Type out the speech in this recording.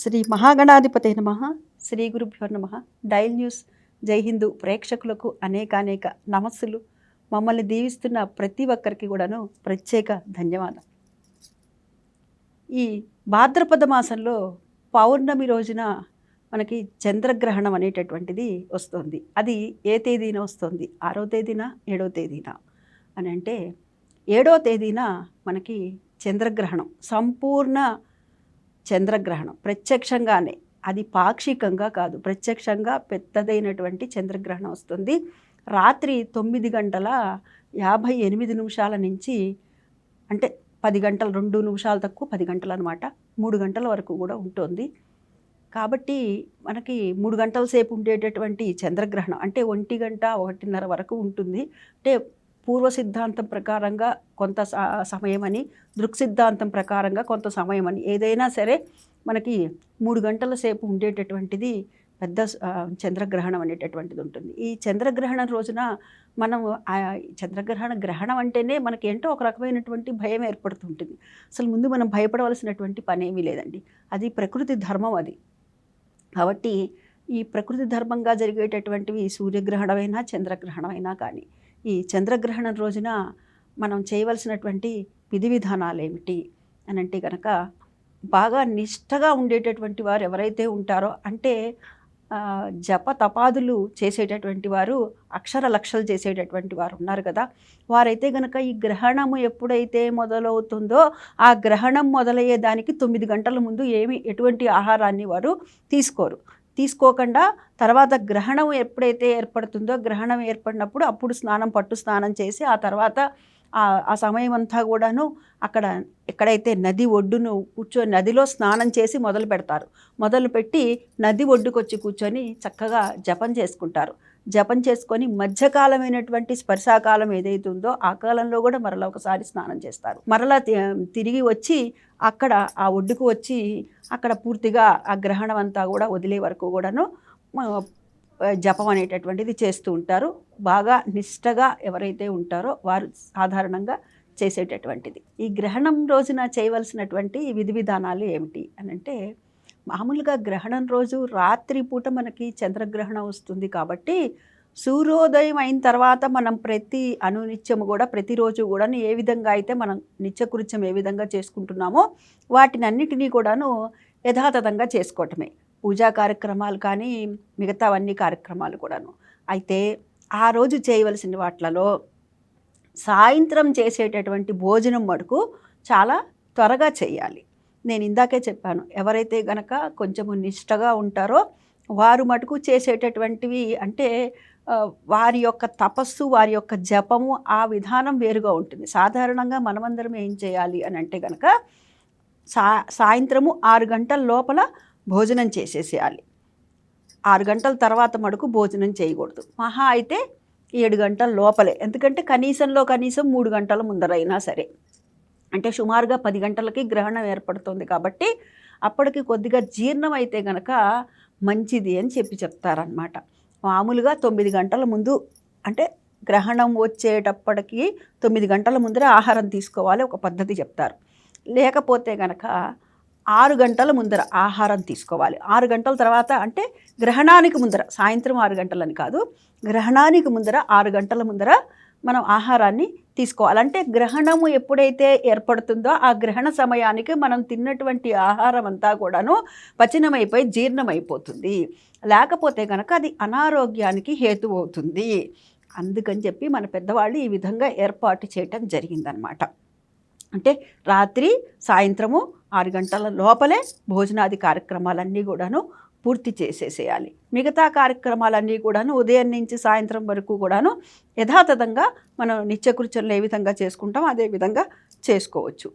శ్రీ మహాగణాధిపతి నమ. శ్రీ గురుభ్యో నమ. డైల్ న్యూస్ జై హిందూ ప్రేక్షకులకు అనేకానేక నమస్సులు. మమ్మల్ని దీవిస్తున్న ప్రతి ఒక్కరికి కూడాను ప్రత్యేక ధన్యవాదం ఈ భాద్రపద మాసంలో పౌర్ణమి రోజున మనకి చంద్రగ్రహణం అనేటటువంటిది వస్తుంది. అది ఏ తేదీన వస్తుంది? ఆరో తేదీన? ఏడో తేదీన? అని అంటే ఏడో తేదీన మనకి చంద్రగ్రహణం. సంపూర్ణ చంద్రగ్రహణం. ప్రత్యక్షంగానే. అది పాక్షికంగా కాదు. ప్రత్యక్షంగా పెద్దదైనటువంటి చంద్రగ్రహణం వస్తుంది. రాత్రి తొమ్మిది గంటల యాభై ఎనిమిది నిమిషాల నుంచి అంటే పది గంటలు రెండు నిమిషాలు తక్కువ పది గంటలు అనమాట మూడు గంటల వరకు కూడా ఉంటుంది. కాబట్టి మనకి మూడు గంటల సేపు ఉండేటటువంటి చంద్రగ్రహణం అంటే ఒంటి గంట ఒకటిన్నర వరకు ఉంటుంది. అంటే పూర్వ సిద్ధాంతం ప్రకారంగా కొంత సమయం అని దృక్సిద్ధాంతం ప్రకారంగా కొంత సమయం అని ఏదైనా సరే మనకి మూడు గంటల సేపు ఉండేటటువంటిది పెద్ద చంద్రగ్రహణం అనేటటువంటిది ఉంటుంది. ఈ చంద్రగ్రహణం రోజున మనం ఆ చంద్రగ్రహణ గ్రహణం అంటేనే మనకి ఏంటో ఒక రకమైనటువంటి భయం ఏర్పడుతుంటుంది. అసలు ముందు మనం భయపడవలసినటువంటి పని ఏమీ లేదండి. అది ప్రకృతి ధర్మం అది. కాబట్టి ఈ ప్రకృతి ధర్మంగా జరిగేటటువంటివి సూర్యగ్రహణమైనా చంద్రగ్రహణమైనా కానీ ఈ చంద్రగ్రహణం రోజున మనం చేయవలసినటువంటి విధి విధానాలు ఏమిటి అని అంటే కనుక బాగా నిష్టగా ఉండేటటువంటి వారు ఎవరైతే ఉంటారో అంటే జప తపాదులు చేసేటటువంటి వారు అక్షర లక్షలు చేసేటటువంటి వారు ఉన్నారు కదా. వారైతే గనక ఈ గ్రహణము ఎప్పుడైతే మొదలవుతుందో ఆ గ్రహణం మొదలయ్యే దానికి తొమ్మిది గంటల ముందు ఏమి ఎటువంటి ఆహారాన్ని వారు తీసుకోరు. తీసుకోకుండా తర్వాత గ్రహణం ఎప్పుడైతే ఏర్పడుతుందో గ్రహణం ఏర్పడినప్పుడు అప్పుడు స్నానం పట్టు స్నానం చేసి ఆ తర్వాత ఆ సమయం అంతా కూడాను అక్కడ ఎక్కడైతే నది ఒడ్డును కూర్చొని నదిలో స్నానం చేసి మొదలు పెడతారు మొదలు పెట్టి నది ఒడ్డుకొచ్చి కూర్చొని చక్కగా జపం చేసుకుంటారు. జపం చేసుకొని మధ్యకాలమైనటువంటి స్పర్శాకాలం ఏదైతే ఉందో ఆ కాలంలో కూడా మరలా ఒకసారి స్నానం చేస్తారు. మరలా తిరిగి వచ్చి అక్కడ ఆ ఒడ్డుకు వచ్చి అక్కడ పూర్తిగా ఆ గ్రహణం అంతా కూడా వదిలే వరకు కూడాను జపం అనేటటువంటిది చేస్తూ ఉంటారు. బాగా నిష్టగా ఎవరైతే ఉంటారో వారు సాధారణంగా చేసేటటువంటిది. ఈ గ్రహణం రోజున చేయవలసినటువంటి విధి విధానాలు ఏమిటి అని అంటే మామూలుగా గ్రహణం రోజు రాత్రి పూట మనకి చంద్రగ్రహణం వస్తుంది కాబట్టి సూర్యోదయం అయిన తర్వాత మనం ప్రతి అనునిత్యము కూడా ప్రతిరోజు కూడా ఏ విధంగా అయితే మనం నిత్యకృత్యం ఏ విధంగా చేసుకుంటున్నామో వాటిని అన్నిటినీ కూడాను యథాతథంగా చేసుకోవటమే. పూజా కార్యక్రమాలు కానీ మిగతావన్నీ కార్యక్రమాలు కూడాను. అయితే ఆ రోజు చేయవలసిన వాటిలలో సాయంత్రం చేసేటటువంటి భోజనం మటుకు చాలా త్వరగా చేయాలి. నేను ఇందాకే చెప్పాను. ఎవరైతే గనక కొంచెము నిష్టగా ఉంటారో వారు మటుకు చేసేటటువంటివి అంటే వారి యొక్క తపస్సు వారి యొక్క జపము ఆ విధానం వేరుగా ఉంటుంది. సాధారణంగా మనమందరం ఏం చేయాలి అని అంటే గనక సా సాయంత్రము ఆరు గంటల లోపల భోజనం చేసేసేయాలి. ఆరు గంటల తర్వాత మటుకు భోజనం చేయకూడదు. మహా అయితే ఏడు గంటల లోపలే. ఎందుకంటే కనీసంలో కనీసం మూడు గంటల ముందరైనా సరే. అంటే సుమారుగా పది గంటలకి గ్రహణం ఏర్పడుతుంది కాబట్టి అప్పటికి కొద్దిగా జీర్ణం అయితే గనక మంచిది అని చెప్పి చెప్తారనమాట మామూలుగా తొమ్మిది గంటల ముందు అంటే గ్రహణం వచ్చేటప్పటికి తొమ్మిది గంటల ముందరే ఆహారం తీసుకోవాలి ఒక పద్ధతి చెప్తారు. లేకపోతే గనక ఆరు గంటల ముందర ఆహారం తీసుకోవాలి. ఆరు గంటల తర్వాత అంటే గ్రహణానికి ముందర సాయంత్రం ఆరు గంటలని కాదు గ్రహణానికి ముందర ఆరు గంటల ముందర మనం ఆహారాన్ని తీసుకోవాలంటే గ్రహణము ఎప్పుడైతే ఏర్పడుతుందో ఆ గ్రహణ సమయానికి మనం తిన్నటువంటి ఆహారం అంతా కూడాను పచనమైపోయి జీర్ణమైపోతుంది. లేకపోతే కనుక అది అనారోగ్యానికి హేతు అవుతుంది. అందుకని చెప్పి మన పెద్దవాళ్ళు ఈ విధంగా ఏర్పాటు చేయటం జరిగిందనమాట. అంటే రాత్రి సాయంత్రము ఆరు గంటల లోపలే భోజనాది కార్యక్రమాలన్నీ కూడాను పూర్తి చేసేసేయాలి. మిగతా కార్యక్రమాలన్నీ కూడాను ఉదయం నుంచి సాయంత్రం వరకు కూడాను యథాతథంగా మనం నిత్యకృత్యంలో ఏ విధంగా చేసుకుంటాం అదే విధంగా చేసుకోవచ్చు.